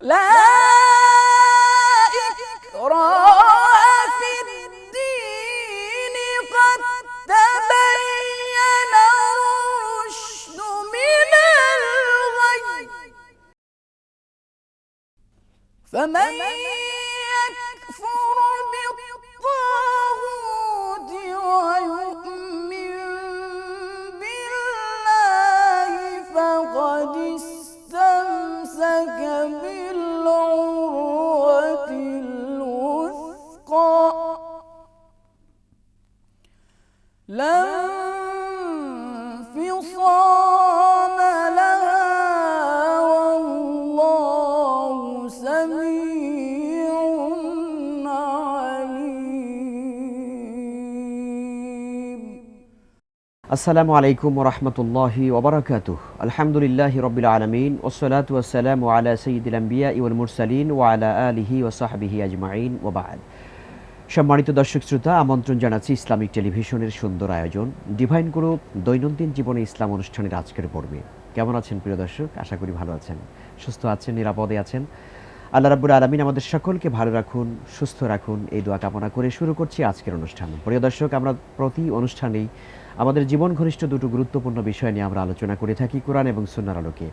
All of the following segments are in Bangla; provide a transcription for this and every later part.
لا إكراه في الدين قد تبين الرشد من الغي. فمن الوثقى. لها والله سميع عليم. السلام عليكم ورحمة الله وبركاته. আলহামদুলিল্লাহ রবিল আলমিন ওসলাত ওসালাম আলা সঈদুল আম্বিয়া ইউল মুরসালিন ও আলা আলিহি ও সাহাবিহি আজমাইন ওবাদ সম্মানিত দর্শক শ্রোতা, আমন্ত্রণ জানাচ্ছি ইসলামিক টেলিভিশনের সুন্দর আয়োজন ডিভাইন গ্রুপ দৈনন্দিন জীবনে ইসলাম অনুষ্ঠানের আজকের পর্বে। কেমন আছেন প্রিয় দর্শক? আশা করি ভালো আছেন। সুস্থ আছেন, নিরাপদে আছেন? আল্লাহ রাব্বুল আলমিন আমাদের সকলকে ভালো রাখুন, সুস্থ রাখুন। এই দোয়া কামনা করে শুরু করছি আজকের অনুষ্ঠান। প্রিয় দর্শক, আমরা প্রতি অনুষ্ঠানেই আমাদের জীবন ঘনিষ্ঠ দুটো গুরুত্বপূর্ণ বিষয় নিয়ে আমরা আলোচনা করে থাকি কোরআন এবং সুন্নার আলোকে।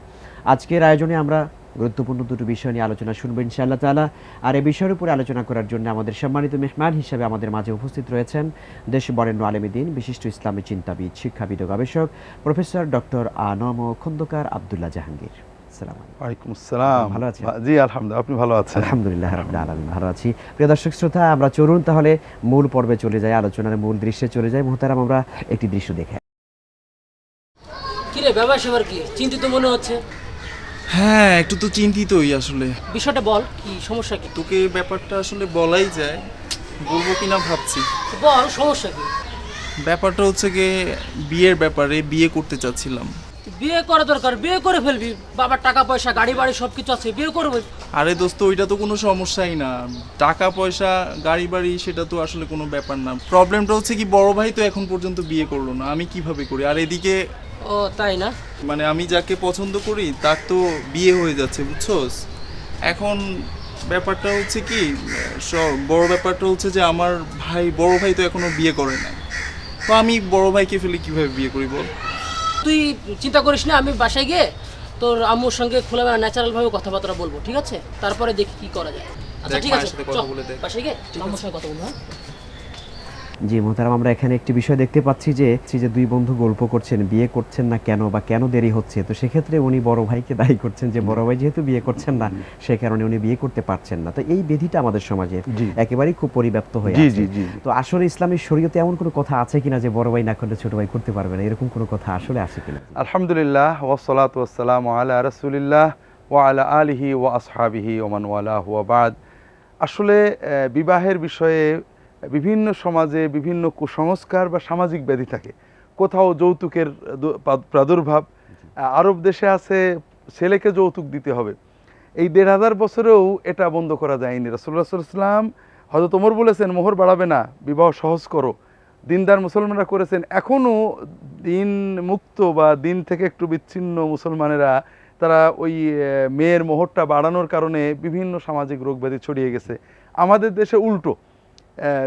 আজকের আয়োজনে আমরা গুরুত্বপূর্ণ দুটো বিষয় নিয়ে আলোচনা শুনব ইনশাআল্লাহ তালা আর এই বিষয়ের উপরে আলোচনা করার জন্য আমাদের সম্মানিত মেহমান হিসেবে আমাদের মাঝে উপস্থিত রয়েছেন দেশ বরেণ্য আলমীদিন বিশিষ্ট ইসলামী চিন্তাবিদ, শিক্ষাবিদ ও গবেষক প্রফেসর ডক্টর আনম খন্দকার আবদুল্লাহ জাহাঙ্গীর। সালাম ওয়ালাইকুম আসসালাম। ভালো আছেন? জি আলহামদুলিল্লাহ আপনি ভালো আছেন? আলহামদুলিল্লাহ রাব্বিল আলামিন ভালো আছি। প্রিয় দর্শক শ্রোতা আমরা চলুন তাহলে মূল পর্বে চলে যাই আলোচনার মূল দৃশ্যে চলে যাই। মোহতারাম আমরা একটি দৃশ্য দেখে কিরে ব্যাপার সেবার কি? চিন্তিত মনে হচ্ছে? হ্যাঁ একটু তো চিন্তিতই আসলে। বিষয়টা বল কি সমস্যা কি? তোকে ব্যাপারটা আসলে বলাই যায় বলব কিনা ভাবছি। বল সমস্যা কি? ব্যাপারটা হচ্ছে গিয়ে বিয়ের ব্যাপারে বিয়ে করতে চাচ্ছিলাম। বিয়ে করা দরকার বিয়ে করে ফেলবি। বাবার টাকা পয়সা গাড়ি বাড়ি সব কিছু আছে বিয়ে করবে। আরে দোস্ত ওইটা তো কোনো সমস্যাই না। টাকা পয়সা গাড়ি বাড়ি সেটা তো আসলে কোনো ব্যাপার না। প্রবলেমটা হচ্ছে কি বড় ভাই তো এখন পর্যন্ত বিয়ে করল না। আমি কীভাবে করি? আর এদিকে ও তাই না? মানে আমি যাকে পছন্দ করি তার তো বিয়ে হয়ে যাচ্ছে বুঝছোস? এখন ব্যাপারটা হচ্ছে কি বড় ব্যাপারটা হচ্ছে যে আমার ভাই বড় ভাই তো এখনও বিয়ে করে না তো আমি বড় ভাইকে ফেলে কীভাবে বিয়ে করি বল? তুই চিন্তা করিস না আমি বাসায় গিয়ে তোর আম্মুর সঙ্গে খোলামেলা ন্যাচারাল ভাবে কথাবার্তা বলব ঠিক আছে? তারপরে দেখি কি করা যায়। আচ্ছা ঠিক আছে। বাসায় গিয়ে আম্মুর সঙ্গে কথা বলব হ্যাঁ? জি মোহতারাম আমরা এখানে একটি বিষয় দেখতে পাচ্ছি যে যে দুই বন্ধু গল্প করছেন বিয়ে করছেন না কেন বা কেন দেরি হচ্ছে তো সেক্ষেত্রে উনি বড় ভাইকে দায়ী করছেন যে বড় ভাই যেহেতু বিয়ে করছেন না সে কারণে উনি বিয়ে করতে পারছেন না। তো এই বিধিটা আমাদের সমাজে। একেবারেই খুব পরিব্যাপ্ত হয়ে জি, আছে। জি, জি, জি। তো আসলে ইসলামের শরীয়তে এমন কোনো কথা আছে কিনা যে বড় ভাই না করলে ছোট ভাই করতে পারবে না? এরকম কোনো কথা আসলে আছে কিনা? আলহামদুলিল্লাহ ওয়াসসালাতু ওয়াসসালামু আলা রাসূলিল্লাহ ওয়া আলা আলিহি ওয়া আসহাবিহি ওমান ওয়ালাহু ওয়া বাদ। আসলে বিবাহের বিষয়ে বিভিন্ন সমাজে বিভিন্ন কুসংস্কার বা সামাজিক ব্যাধি থাকে। কোথাও যৌতুকের প্রাদুর্ভাব আরব দেশে আছে ছেলেকে যৌতুক দিতে হবে। এই দেড় হাজার বছরেও এটা বন্ধ করা যায়নি। রাসুল্লাহ সাল্লাম হয়তো তোমর বলেছেন মোহর বাড়াবে না বিবাহ সহজ করো। দিনদার মুসলমানরা করেছেন। এখনও দিন মুক্ত বা দিন থেকে একটু বিচ্ছিন্ন মুসলমানেরা তারা ওই মেয়ের মোহরটা বাড়ানোর কারণে বিভিন্ন সামাজিক রোগ ব্যাধি ছড়িয়ে গেছে। আমাদের দেশে উল্টো।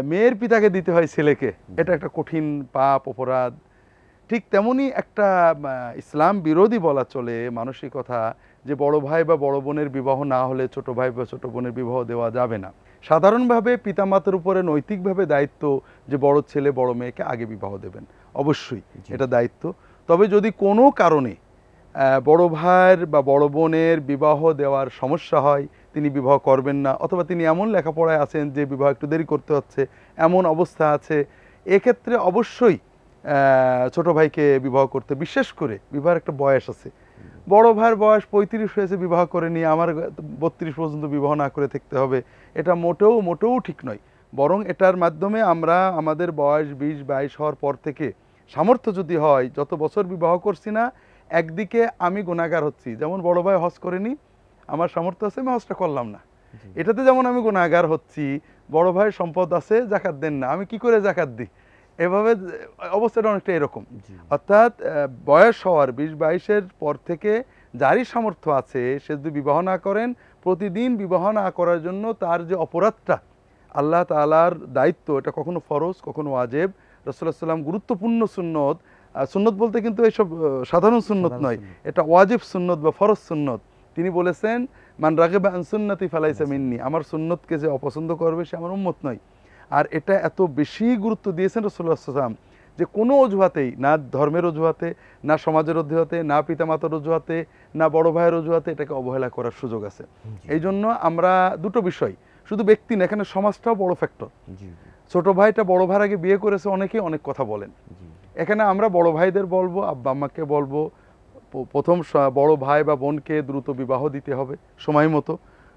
মেয়ের পিতাকে দিতে হয় ছেলেকে। এটা একটা কঠিন পাপ অপরাধ। ঠিক তেমনি একটা ইসলাম বিরোধী বলা চলে মানসিকতা যে বড় ভাই বা বড় বোনের বিবাহ না হলে ছোট ভাই বা ছোট বোনের বিবাহ দেওয়া যাবে না। সাধারণভাবে পিতামাতার উপরে নৈতিকভাবে দায়িত্ব যে বড় ছেলে বড় মেয়েকে আগে বিবাহ দেবেন। অবশ্যই এটা দায়িত্ব। তবে যদি কোনো কারণে বড় ভাইয়ের বা বড় বোনের বিবাহ দেওয়ার সমস্যা হয়, তিনি বিবাহ করবেন না, অথবা তিনি এমন লেখাপড়ায় আছেন যে বিবাহ একটু দেরি করতে হচ্ছে, এমন অবস্থা আছে। এক্ষেত্রে অবশ্যই ছোট ভাইকে বিবাহ করতে, বিশেষ করে বিবাহের একটা বয়স আছে। বড় ভাইয়ের বয়স পঁয়ত্রিশ হয়েছে, বিবাহ করে নিয়ে আমার বত্রিশ পর্যন্ত বিবাহ না করে থাকতে হবে। এটা মোটেও মোটেও ঠিক নয়। বরং এটার মাধ্যমে আমরা আমাদের বয়স বিশ, বাইশ হওয়ার পর থেকে সামর্থ্য যদি হয়, যত বছর বিবাহ করছি না একদিকে আমি গুণাগার হচ্ছি। যেমন বড় ভাই হজ করেনি আমার সামর্থ্য আছে আমি হজটা করলাম না। এটাতে যেমন আমি গুণাগার হচ্ছি বড় ভাই সম্পদ আছে জাকাত দেন না। আমি কি করে জাকাত দিই? এভাবে অবস্থাটা অনেকটা এরকম। অর্থাৎ বয়স হওয়ার বিশ বাইশের পর থেকে যারই সামর্থ্য আছে সে যদি বিবাহ না করেন প্রতিদিন বিবাহ না করার জন্য তার যে অপরাধটা আল্লাহ তাআলার দায়িত্ব এটা কখনো ফরজ কখনো ওয়াজেব। রসুল্লাহ সাল্লাম গুরুত্বপূর্ণ সুন্নত সুন্নত বলতে কিন্তু এইসব সাধারণ সুন্নত নয়। এটা ওয়াজিব সুন্নত বা ফরজ সুন্নত। তিনি বলেছেন মান রাগেবা আন সুন্নতি ফালাইসা মিন্নি। আমার সুন্নতকে যে অপছন্দ করবে সে আমার উম্মত নয়। আর এটা এত বেশি গুরুত্ব দিয়েছেন রসুল্লাহ সাল্লাম যে কোনো অজুহাতেই না ধর্মের অজুহাতে না সমাজের অজুহাতে না পিতামাতার অজুহাতে না বড় ভাইয়ের অজুহাতে এটাকে অবহেলা করার সুযোগ আছে। এই জন্য আমরা দুটো বিষয় শুধু ব্যক্তি না এখানে সমাজটাও বড় ফ্যাক্টর ছোট ভাইটা বড় ভাইয়ের আগে বিয়ে করেছে অনেকেই অনেক কথা বলেন। এখানে আমরা বড় ভাইদের বলব আব্বা আম্মাকে বলব প্রথম বড় ভাই বা বোনকে দ্রুত বিবাহ দিতে হবে সময় মতো।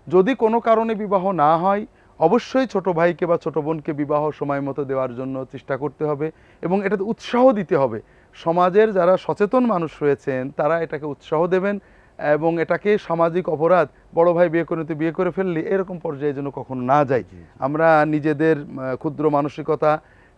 যদি কোনো কারণে বিবাহ না হয় অবশ্যই ছোট ভাইকে বা ছোট বোনকে বিবাহ সময় মতো দেওয়ার জন্য চেষ্টা করতে হবে এবং এটাতে উৎসাহ দিতে হবে। সমাজের যারা সচেতন মানুষ রয়েছেন তারা এটাকে উৎসাহ দেবেন এবং এটাকে সামাজিক অপরাধ বড় ভাই বিয়ে করে বিয়ে করে ফেললে এরকম পর্যায়ে যেন কখনো না যায়। আমরা নিজেদের ক্ষুদ্র মানসিকতা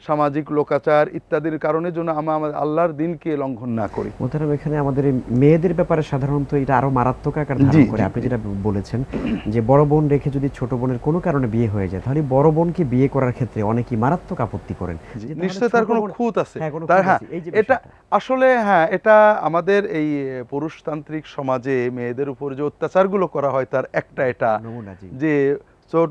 সামাজিক লোকাচার ইত্যাদির কারণে যেন আমরা আমাদের আল্লাহর দিনকে লঙ্ঘন না করি। মোহতারাম এখানে আমাদের মেয়েদের ব্যাপারে সাধারণত এটা আরও মারাত্মক আকার ধারণ করে। আপনি যেটা বলেছেন যে বড় বোন রেখে যদি ছোট বোনের কোনো কারণে বিয়ে হয়ে যায় তাহলে বড় বোনকে বিয়ে করার ক্ষেত্রে অনেকেই মারাত্মক আপত্তি করেন। নিশ্চয় তার কোনো খুঁত আছে। হ্যাঁ, তার হ্যাঁ এটা আসলে হ্যাঁ এটা আমাদের এই পুরুষতান্ত্রিক সমাজে মেয়েদের উপর যে অত্যাচারগুলো করা হয় তার একটা এটা নমুনা যে ছোট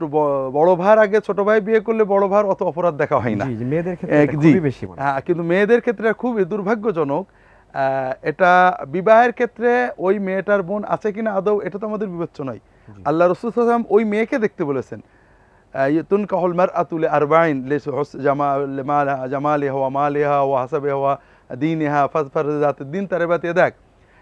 বড় ভাইয়ের আগে ছোট ভাই বিয়ে করলে বড় ভাইয়ের অত অপরাধ দেখা হয় না। মেয়েদের ক্ষেত্রে বেশি হ্যাঁ। কিন্তু মেয়েদের ক্ষেত্রে খুবই দুর্ভাগ্যজনক এটা বিবাহের ক্ষেত্রে ওই মেয়েটার বোন আছে কিনা আদৌ এটা তো আমাদের বিবেচ্য নয়। আল্লাহ রসুল সাল্লাম ওই মেয়েকে দেখতে বলেছেন তুন কাহল মার আতুলে আরবাইন জামালে হওয়া মালে হওয়া হাসাবে হওয়া দিন হা ফাজফার দিন তারে বাতিয়ে দেখ।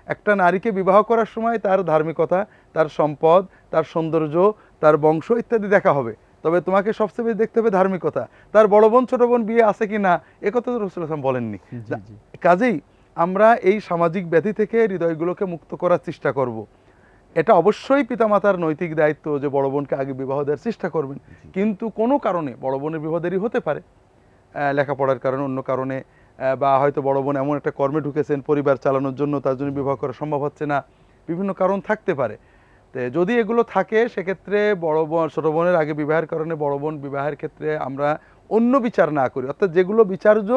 একটা নারীকে বিবাহ করার সময় তার ধার্মিকতা তার সম্পদ তার সৌন্দর্য তার বংশ ইত্যাদি দেখা হবে। তবে তোমাকে সবচেয়ে বেশি দেখতে হবে ধার্মিকতা। তার বড় বোন ছোট বোন বিয়ে আছে কি না একথা তো রসুল আসলাম বলেননি। কাজেই আমরা এই সামাজিক ব্যাধি থেকে হৃদয়গুলোকে মুক্ত করার চেষ্টা করব। এটা অবশ্যই পিতামাতার নৈতিক দায়িত্ব যে বড় বোনকে আগে বিবাহ দেওয়ার চেষ্টা করবেন। কিন্তু কোনো কারণে বড় বোনের বিবাহ দেরি হতে পারে। লেখাপড়ার কারণে অন্য কারণে বা হয়তো বড় বোন এমন একটা কর্মে ঢুকেছেন পরিবার চালানোর জন্য তার জন্য বিবাহ করা সম্ভব হচ্ছে না। বিভিন্ন কারণ থাকতে পারে। যদি এগুলো থাকে সেক্ষেত্রে বড় বোন ছোট বোনের আগে বিবাহের কারণে বড় বোন বিবাহের ক্ষেত্রে আমরা অন্য বিচার না করি। অর্থাৎ যেগুলো বিচার্য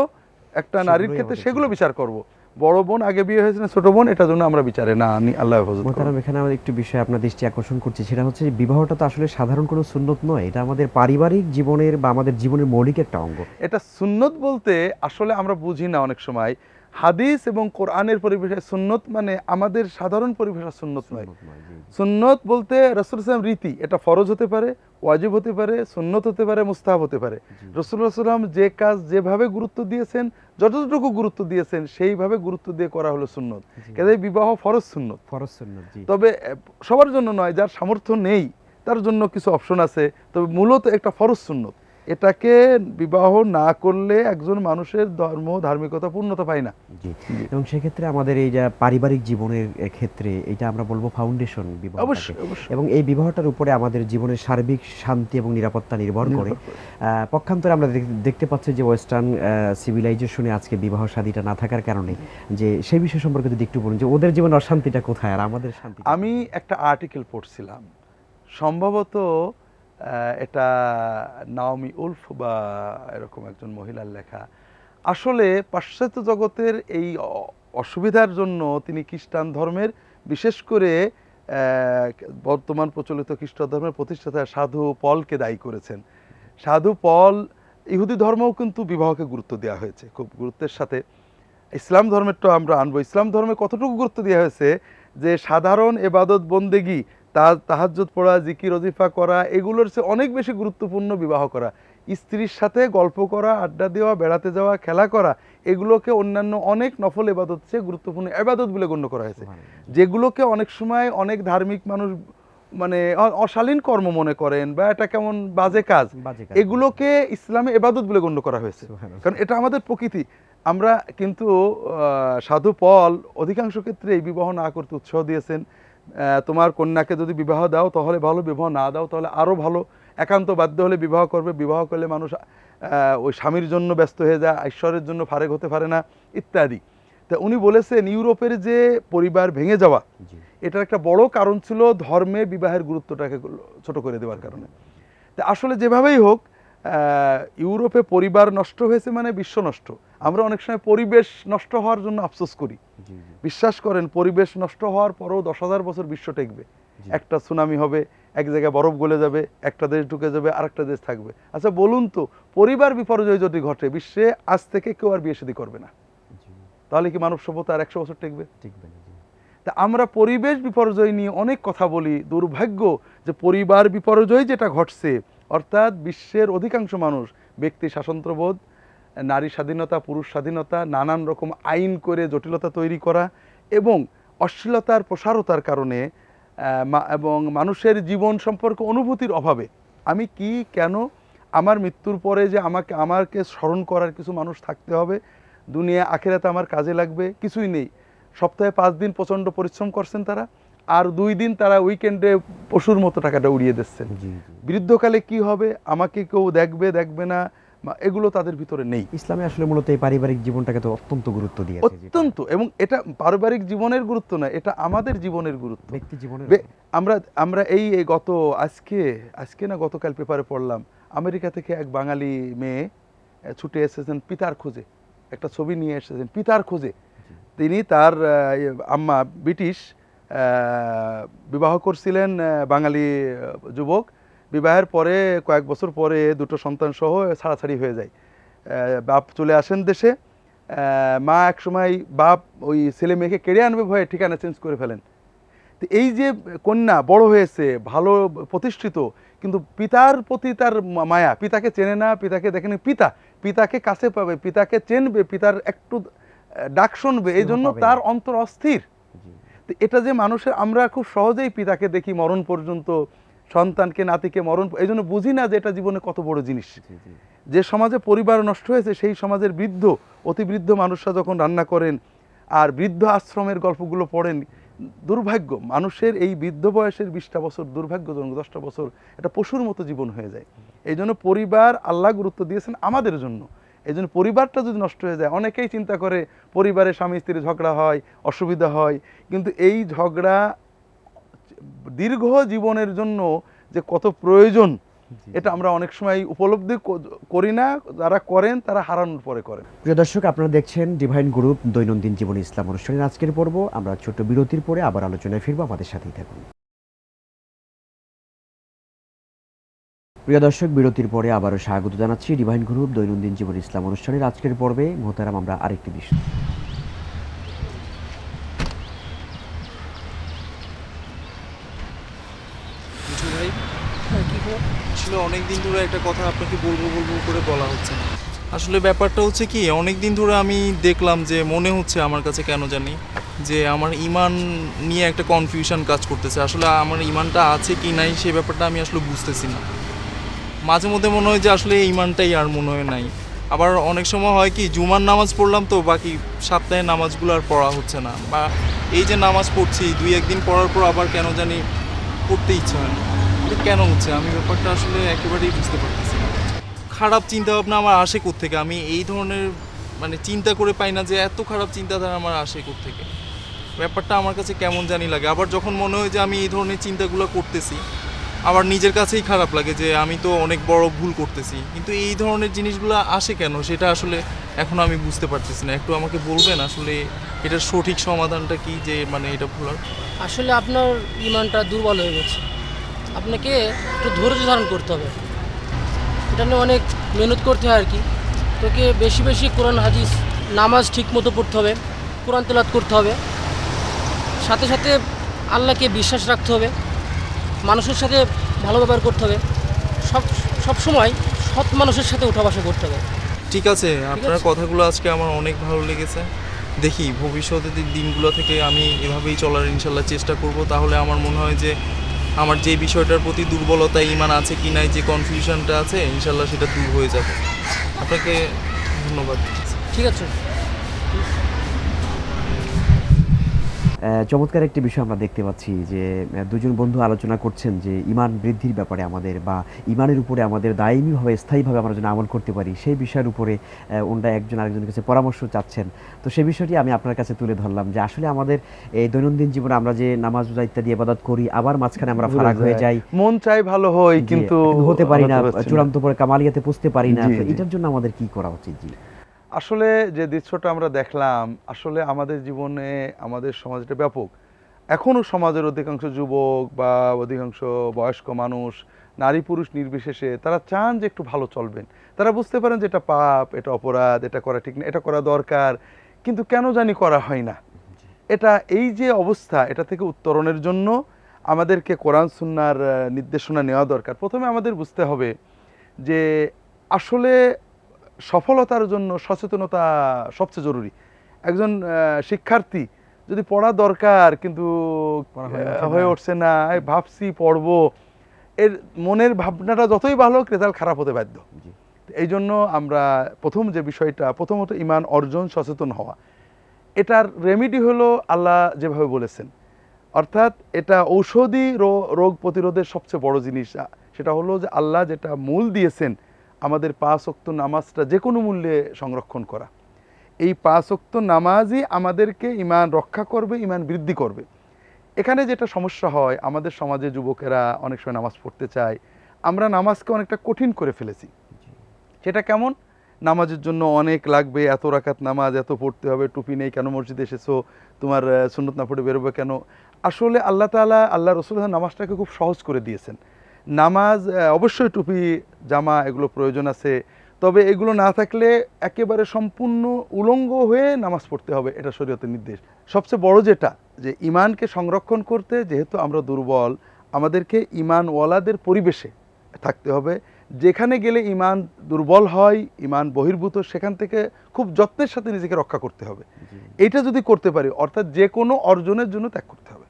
একটা নারীর ক্ষেত্রে সেগুলো বিচার করব। বড় বোন আগে বিয়ে হয়েছে না ছোট বোন এটার জন্য আমরা বিচারে না আনি আল্লাহ। মোহতারাম এখানে আমাদের একটু বিষয় আপনার দৃষ্টি আকর্ষণ করছি। সেটা হচ্ছে বিবাহটা তো আসলে সাধারণ কোনো সুন্নত নয় এটা আমাদের পারিবারিক জীবনের বা আমাদের জীবনের মৌলিক একটা অঙ্গ। এটা সুন্নত বলতে আসলে আমরা বুঝি না অনেক সময়। হাদিস এবং কোরআনের পরিভাষায় সুন্নত মানে আমাদের সাধারণ পরিভাষা সুন্নত নয়। সুন্নত বলতে রসুল ইসলাম রীতি এটা ফরজ হতে পারে ওয়াজিব হতে পারে সুন্নত হতে পারে মুস্তাহাব হতে পারে। রসুল্লাহ সাল্লাম যে কাজ যেভাবে গুরুত্ব দিয়েছেন যতটুকু গুরুত্ব দিয়েছেন সেইভাবে গুরুত্ব দিয়ে করা হলো সুন্নত। কাজে বিবাহ ফরজ সুন্নত। ফরজ সুন্নত তবে সবার জন্য নয় যার সামর্থ্য নেই তার জন্য কিছু অপশন আছে তবে মূলত একটা ফরজ সুন্নত। এটাকে বিবাহ না করলে একজন মানুষের ধর্ম ধার্মিকতা পূর্ণতা পায় না। এবং সেক্ষেত্রে আমাদের এই যে পারিবারিক জীবনের ক্ষেত্রে এটা আমরা বলব ফাউন্ডেশন বিবাহ অবশ্যই এবং এই বিবাহটার উপরে আমাদের জীবনের সার্বিক শান্তি এবং নিরাপত্তা নির্ভর করে। পক্ষান্তরে আমরা দেখতে পাচ্ছি যে ওয়েস্টার্ন সিভিলাইজেশনে আজকে বিবাহ শাদীটা না থাকার কারণে যে সেই বিষয় সম্পর্কে যদি একটু বলুন যে ওদের জীবনে অশান্তিটা কোথায় আর আমাদের শান্তি আমি একটা আর্টিকেল পড়ছিলাম। সম্ভবত এটা নাওমি উলফ বা এরকম একজন মহিলার লেখা। আসলে পাশ্চাত্য জগতের এই অসুবিধার জন্য তিনি খ্রিস্টান ধর্মের, বিশেষ করে বর্তমান প্রচলিত খ্রিস্ট ধর্মের প্রতিষ্ঠাতা সাধু পলকে দায়ী করেছেন। সাধু পল ইহুদি ধর্মও কিন্তু বিবাহকে গুরুত্ব দেওয়া হয়েছে খুব গুরুত্বের সাথে। ইসলাম ধর্মেরটা আমরা আনব। ইসলাম ধর্মে কতটুকু গুরুত্ব দেওয়া হয়েছে যে সাধারণ এবাদত বন্দেগি তা তাহাজ্জুদ পড়া জিকির অজিফা করা এগুলোর চেয়ে অনেক বেশি গুরুত্বপূর্ণ বিবাহ করা। স্ত্রীর সাথে গল্প করা আড্ডা দেওয়া বেড়াতে যাওয়া খেলা করা এগুলোকে অন্যান্য অনেক নফল এবাদত চেয়ে গুরুত্বপূর্ণ এবাদত বলে গণ্য করা হয়েছে। যেগুলোকে অনেক সময় অনেক ধার্মিক মানুষ মানে অশালীন কর্ম মনে করেন বা এটা কেমন বাজে কাজ এগুলোকে ইসলামে এবাদত বলে গণ্য করা হয়েছে। কারণ এটা আমাদের প্রকৃতি। আমরা কিন্তু সাধু পল অধিকাংশ ক্ষেত্রে এই বিবাহ না করতে উৎসাহ দিয়েছেন। তোমার কন্যাকে যদি বিবাহ দাও তাহলে ভালো বিবাহ না দাও তাহলে আরও ভালো। একান্ত বাধ্য হলে বিবাহ করবে। বিবাহ করলে মানুষ ওই স্বামীর জন্য ব্যস্ত হয়ে যায় ঈশ্বরের জন্য ফারেক হতে পারে না ইত্যাদি। তা উনি বলেছেন ইউরোপের যে পরিবার ভেঙে যাওয়া এটার একটা বড় কারণ ছিল ধর্মে বিবাহের গুরুত্বটাকে ছোট করে দেওয়ার কারণে। তা আসলে যেভাবেই হোক ইউরোপে পরিবার নষ্ট হয়েছে মানে বিশ্ব নষ্ট। আমরা অনেক সময় পরিবেশ নষ্ট হওয়ার জন্য আফসোস করি। বিশ্বাস করেন পরিবেশ নষ্ট হওয়ার পরেও দশ হাজার বছর বিশ্ব টেকবে। একটা সুনামি হবে এক জায়গায় বরফ গলে যাবে একটা দেশ ঢুকে যাবে আরেকটা দেশ থাকবে। আচ্ছা বলুন তো পরিবার বিপর্যয় যদি ঘটে বিশ্বে আজ থেকে কেউ আর বিয়ে শাদী করবে না। তাহলে কি মানব সভ্যতা আর একশো বছর টেকবে? টিকবে তা আমরা পরিবেশ বিপর্যয় নিয়ে অনেক কথা বলি। দুর্ভাগ্য যে পরিবার বিপর্যয় যেটা ঘটছে অর্থাৎ বিশ্বের অধিকাংশ মানুষ ব্যক্তি শাসনত্রবোধ, নারী স্বাধীনতা, পুরুষ স্বাধীনতা, নানান রকম আইন করে জটিলতা তৈরি করা এবং অশ্লীলতার প্রসারতার কারণে এবং মানুষের জীবন সম্পর্কে অনুভূতির অভাবে। আমি কি, কেন, আমার মৃত্যুর পরে যে আমাকে আমাকে স্মরণ করার কিছু মানুষ থাকতে হবে, দুনিয়া, আখেরাতে আমার কাজে লাগবে, কিছুই নেই। সপ্তাহে পাঁচ দিন প্রচণ্ড পরিশ্রম করছেন তারা। আর দুই দিন তারা উইকেন্ডে পশুর মতো টাকাটা উড়িয়ে দিচ্ছেন। বৃদ্ধকালে কি হবে? আমাকে কেউ দেখবে দেখবে না? এগুলো তাদের ভিতরে নেই। ইসলামে আসলে মূলত এই পারিবারিক জীবনটাকে তো অত্যন্ত গুরুত্ব দিয়ে অত্যন্ত এবং এটা পারিবারিক জীবনের গুরুত্ব না এটা আমাদের জীবনের গুরুত্ব। ব্যক্তি জীবনের আমরা আমরা এই গত আজকে আজকে না গতকাল পেপারে পড়লাম আমেরিকা থেকে এক বাঙালি মেয়ে ছুটে এসেছেন পিতার খোঁজে একটা ছবি নিয়ে এসেছেন পিতার খোঁজে। তিনি তার আম্মা ব্রিটিশ বিবাহ করছিলেন বাঙালি যুবক। বিবাহের পরে কয়েক বছর পরে দুটো সন্তান সহ ছাড়াছাড়ি হয়ে যায়। বাপ চলে আসেন দেশে। মা একসময় বাপ ওই ছেলে মেয়েকে কেড়ে আনবে ভয়ে ঠিকানা চেঞ্জ করে ফেলেন। তো এই যে কন্যা বড় হয়েছে ভালো প্রতিষ্ঠিত কিন্তু পিতার প্রতি তার মায়া পিতাকে চেনে না পিতাকে দেখেনি পিতা পিতাকে কাছে পাবে পিতাকে চেনবে পিতার একটু ডাক শুনবে এই জন্য তার অন্তর অস্থির। তো এটা যে মানুষের আমরা খুব সহজেই পিতাকে দেখি মরণ পর্যন্ত সন্তানকে নাতিকে মরণ এই জন্য বুঝি না যে এটা জীবনে কত বড় জিনিস। যে সমাজে পরিবার নষ্ট হয়েছে সেই সমাজের বৃদ্ধ অতি বৃদ্ধ মানুষরা যখন রান্না করেন আর বৃদ্ধ আশ্রমের গল্পগুলো পড়েন দুর্ভাগ্য মানুষের এই বৃদ্ধ বয়সের বিশটা বছর দুর্ভাগ্যজনক দশটা বছর এটা পশুর মতো জীবন হয়ে যায়। এই জন্য পরিবার আল্লাহ গুরুত্ব দিয়েছেন আমাদের জন্য। এই জন্য পরিবারটা যদি নষ্ট হয়ে যায় অনেকেই চিন্তা করে পরিবারে স্বামী স্ত্রী ঝগড়া হয় অসুবিধা হয়। কিন্তু এই ঝগড়া দীর্ঘ জীবনের জন্য যে কত প্রয়োজন এটা আমরা অনেক সময় উপলব্ধি করি না। যারা করেন তারা হারানোর পরে করেন। প্রিয় দর্শক আপনারা দেখছেন ডিভাইন গ্রুপ দৈনন্দিন জীবন ইসলাম অনুষ্ঠানের আজকের পর্ব। আমরা ছোট্ট বিরতির পরে আবার আলোচনায় ফিরবো। আমাদের সাথেই থাকুন। প্রিয় দর্শক বিরতির পরে আবারও স্বাগত জানাচ্ছি ডিভাইন গ্রুপ দৈনন্দিন জীবন ইসলাম অনুষ্ঠানের আজকের পর্বে। মোহতারাম আমরা আরেকটি বিষয়। হ্যাঁ? আসলে অনেক দিন ধরে একটা কথা আপনাকে বলব বলব করে বলা হচ্ছে আসলে ব্যাপারটা হচ্ছে কি অনেক দিন ধরে আমি দেখলাম যে মনে হচ্ছে আমার কাছে কেন জানি যে আমার ইমান নিয়ে একটা কনফিউশন কাজ করতেছে। আসলে আমার ইমানটা আছে কি নাই সেই ব্যাপারটা আমি আসলে বুঝতেছি না। মাঝে মধ্যে মনে হয় যে আসলে ইমানটাই আর মনে হয় নাই। আবার অনেক সময় হয় কি, জুমার নামাজ পড়লাম তো, বাকি সপ্তাহে নামাজগুলো আর পড়া হচ্ছে না। বা এই যে নামাজ পড়ছি, দুই একদিন পড়ার পর আবার কেন জানি পড়তে ইচ্ছে হয় না। কেন হচ্ছে? আমি ব্যাপারটা আসলে একেবারেই বুঝতে পারতেছি না। খারাপ চিন্তা ভাবনা আমার আসে থেকে আমি এই ধরনের মানে চিন্তা করে পাই না যে এত খারাপ চিন্তাধারা আমার আসে থেকে ব্যাপারটা আমার কাছে কেমন জানি লাগে। আবার যখন মনে হয় যে আমি এই ধরনের চিন্তাগুলো করতেছি আবার নিজের কাছেই খারাপ লাগে যে আমি তো অনেক বড় ভুল করতেছি। কিন্তু এই ধরনের জিনিসগুলো আসে কেন? সেটা আসলে এখন আমি বুঝতে পারতেছি না। একটু আমাকে বলবেন আসলে এটার সঠিক সমাধানটা কি যে মানে এটা ভুলার আসলে আপনার ইমানটা দুর্বল হয়ে গেছে। আপনাকে একটু ধৈর্য ধারণ করতে হবে। এটা নিয়ে অনেক মেহনত করতে হয় আর কি। তোকে বেশি বেশি কোরআন, হাদিস, নামাজ ঠিক মতো পড়তে হবে, কোরআন তেলাত করতে হবে। সাথে সাথে আল্লাহকে বিশ্বাস রাখতে হবে। মানুষের সাথে ভালো ব্যবহার করতে হবে। সব সব সময় সৎ মানুষের সাথে উঠা বসা করতে হবে। ঠিক আছে আপনার কথাগুলো আজকে আমার অনেক ভালো লেগেছে। দেখি ভবিষ্যতের দিনগুলো থেকে আমি এভাবেই চলার ইনশাল্লাহ চেষ্টা করব। তাহলে আমার মনে হয় যে আমার যে বিষয়টার প্রতি দুর্বলতা ইমান আছে কি নাই যে কনফিউশনটা আছে ইনশাল্লাহ সেটা দূর হয়ে যাবে। আপনাকে ধন্যবাদ। ঠিক আছে। চমৎকার একটি বিষয় আমরা দেখতে পাচ্ছি যে দুজন বন্ধু আলোচনা করছেন যে ইমান বৃদ্ধির ব্যাপারে আমাদের বা ইমানের উপরে আমাদের দায়মীভাবে স্থায়ীভাবে আমরা যেন আমল করতে পারি সেই বিষয়ের উপরে ওনরা একজন আরেকজনের কাছে পরামর্শ চাচ্ছেন। তো সেই বিষয়টি আমি আপনার কাছে তুলে ধরলাম যে আসলে আমাদের এই দৈনন্দিন জীবনে আমরা যে নামাজ রোজা ইত্যাদি ইবাদত করি আবার মাঝখানে আমরা ফারাক হয়ে যাই। মন চাই ভালো হয় কিন্তু হতে পারি না চূড়ান্ত পরে কামালিয়াতে পুষতে পারি না। এটার জন্য আমাদের কি করা উচিত? জি। আসলে যে দৃশ্যটা আমরা দেখলাম আসলে আমাদের জীবনে আমাদের সমাজটা ব্যাপক। এখনও সমাজের অধিকাংশ যুবক বা অধিকাংশ বয়স্ক মানুষ নারী পুরুষ নির্বিশেষে তারা চান যে একটু ভালো চলবেন। তারা বুঝতে পারেন যে এটা পাপ এটা অপরাধ এটা করা ঠিক না এটা করা দরকার কিন্তু কেন জানি করা হয় না? এটা এই যে অবস্থা এটা থেকে উত্তরণের জন্য আমাদেরকে কোরআন সুন্নার নির্দেশনা নেওয়া দরকার। প্রথমে আমাদের বুঝতে হবে যে আসলে সফলতার জন্য সচেতনতা সবচেয়ে জরুরি। একজন শিক্ষার্থী যদি পড়া দরকার কিন্তু হয়ে উঠছে না। ভাবছি পড়ব এর মনের ভাবনাটা যতই ভালো হোক রেজাল্ট খারাপ হতে বাধ্য। এই জন্য আমরা প্রথম যে বিষয়টা প্রথমত ইমান অর্জন সচেতন হওয়া। এটার রেমিডি হলো আল্লাহ যেভাবে বলেছেন। অর্থাৎ এটা ঔষধি রোগ প্রতিরোধের সবচেয়ে বড় জিনিস। সেটা হলো যে আল্লাহ যেটা মূল দিয়েছেন আমাদের পাঁচ অক্ত নামাজটা যে কোনো মূল্যে সংরক্ষণ করা। এই পাঁচ অক্ত নামাজই আমাদেরকে ইমান রক্ষা করবে ইমান বৃদ্ধি করবে। এখানে যেটা সমস্যা হয়, আমাদের সমাজে যুবকেরা অনেক সময় নামাজ পড়তে চায়। আমরা নামাজকে অনেকটা কঠিন করে ফেলেছি। সেটা কেমন? নামাজের জন্য অনেক লাগবে, এত রাখাত নামাজ, এত পড়তে হবে, টুপি নেই, কেন মসজিদে এসেছ? তোমার সুন্নত না পড়ে বেরোবে কেন? আসলে আল্লাহ তাআলা, আল্লাহ রসুল নামাজটাকে খুব সহজ করে দিয়েছেন। নামাজ অবশ্যই টুপি জামা এগুলো প্রয়োজন আছে। তবে এগুলো না থাকলে একেবারে সম্পূর্ণ উলঙ্গ হয়ে নামাজ পড়তে হবে এটা শরীয়তের নির্দেশ। সবচেয়ে বড় যেটা যে ইমানকে সংরক্ষণ করতে যেহেতু আমরা দুর্বল আমাদেরকে ইমানওয়ালাদের পরিবেশে থাকতে হবে। যেখানে গেলে ইমান দুর্বল হয় ইমান বহির্ভূত সেখান থেকে খুব যত্নের সাথে নিজেকে রক্ষা করতে হবে। এটা যদি করতে পারি অর্থাৎ যে কোনো অর্জনের জন্য ত্যাগ করতে হবে।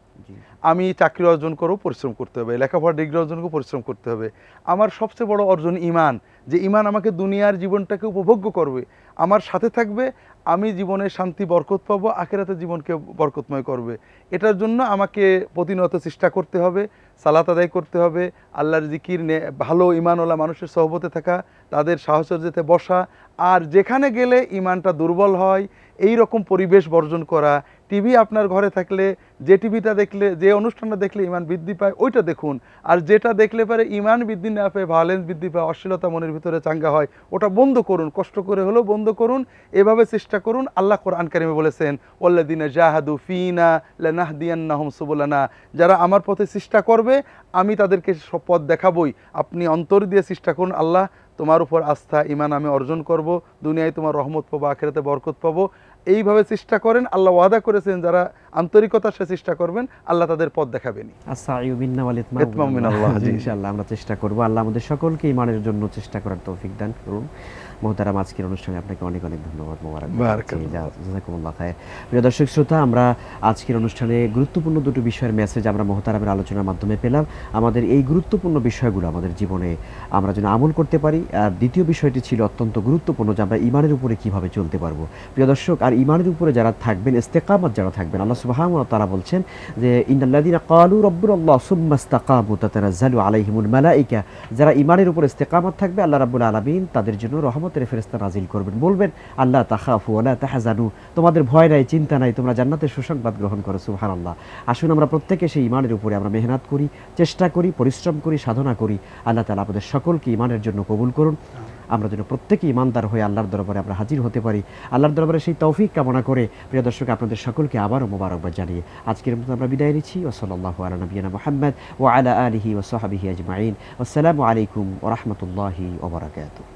আমি চাকরি অর্জন করেও পরিশ্রম করতে হবে লেখাপড়া ডিগ্রি অর্জন করব পরিশ্রম করতে হবে। আমার সবচেয়ে বড় অর্জন ইমান, যে ইমান আমাকে দুনিয়ার জীবনটাকে উপভোগ্য করবে। আমার সাথে থাকবে, আমি জীবনে শান্তি, বরকত পাবো আখেরাতে জীবনকে বরকতময় করবে। এটার জন্য আমাকে প্রতিনিয়ত চেষ্টা করতে হবে, সালাত আদায় করতে হবে, আল্লাহর জিকির নে- ভালো ইমানওয়ালা মানুষের সহবতে থাকা, তাদের সাহচর্যতে বসা, আর যেখানে গেলে ইমানটা দুর্বল হয় এই রকম পরিবেশ বর্জন করা টিভি আপনার ঘরে থাকলে, যে টিভিটা দেখলে, যে অনুষ্ঠানটা দেখলে ইমান বৃদ্ধি পায়, ওইটা দেখুন। আর যেটা দেখলে পারে ইমান বৃদ্ধি না পায় ভায়োলেন্স বৃদ্ধি পায়, অশ্লীলতা মনের ভিতরে চাঙ্গা হয়, ওটা বন্ধ করুন, কষ্ট করে হলেও বন্ধ করুন, এভাবে চেষ্টা করুন, আল্লাহ কোরআন কারিমে বলেছেন ওল্লাদিনা জাহাদু ফিনা লানাহদিয়ান্নাহুম সুবুলানা। যারা আমার পথে চেষ্টা করবে, আমি তাদেরকে পথ দেখাবই। আপনি অন্তর দিয়ে চেষ্টা করুন, আল্লাহ তোমার উপর আস্থা ইমান আমি অর্জন করব দুনিয়ায় তোমার রহমত পাবো আখেরাতে বরকত পাবো। এইভাবে চেষ্টা করেন আল্লাহ ওয়াদা করেছেন যারা আন্তরিকতার সাথে চেষ্টা করবেন আল্লাহ তাদের পথ দেখাবেন। ইনশাআল্লাহ আমরা চেষ্টা করব। আল্লাহ আমাদের সকলকে ইমানের জন্য চেষ্টা করার তৌফিক দান করুন। মোহতারাম আজকের অনুষ্ঠানে আপনাকে অনেক অনেক ধন্যবাদ মোবারক। জাজাকুমুল্লাহ প্রিয় দর্শক শ্রোতা আমরা আজকের অনুষ্ঠানে গুরুত্বপূর্ণ দুটো বিষয়ের মেসেজ আমরা মোহতারামের আলোচনার মাধ্যমে পেলাম। আমাদের এই গুরুত্বপূর্ণ বিষয়গুলো আমাদের জীবনে আমরা যেন আমল করতে পারি। আর দ্বিতীয় বিষয়টি ছিল অত্যন্ত গুরুত্বপূর্ণ যে আমরা ইমানের উপরে কীভাবে চলতে পারব। প্রিয় দর্শক আর ইমানের উপরে যারা থাকবেন ইস্তেকামত যারা থাকবেন আল্লাহ সুবহানাহু তারা বলছেন যে ইসতাকামু তাতানাজ্জালু আলাইহিমুল মালাইকা। যারা ইমানের উপর ইস্তেকামত থাকবে আল্লাহ রাব্বুল আলামিন তাদের জন্য রহমতের ফেরেশতা নাজিল করবেন। বলবেন আল্লাহ তাখাফু ওয়ালা তাহজানু। তোমাদের ভয় নাই, চিন্তা নাই, তোমরা জান্নাতের সুসংবাদ গ্রহণ করো, সুবহানাল্লাহ। আসুন আমরা প্রত্যেকে সেই ইমানের উপরে আমরা মেহনত করি, চেষ্টা করি, পরিশ্রম করি, সাধনা করি। আল্লাহ তাআলা আমাদের সকলকে ইমানের জন্য কবুল করুন। আমরা যেন প্রত্যেকে ইমানদার হয়ে আল্লাহর দরবারে আমরা হাজির হতে পারি। আল্লাহর দরবারে সেই তৌফিক কামনা করে প্রিয় দর্শক, আপনাদের সকলকে আবারও মোবারকবাদ জানিয়ে আজকের মতো আমরা বিদায় নিচ্ছি। ওসলাল্লাহু আলা নবিয়ানা মুহাম্মদ ওয়া আলা আলিহি ওয়া সাহবিহি আজমাইন। আসসালামু আলাইকুম ওয়া রাহমাতুল্লাহি ওয়া বারাকাতুহু।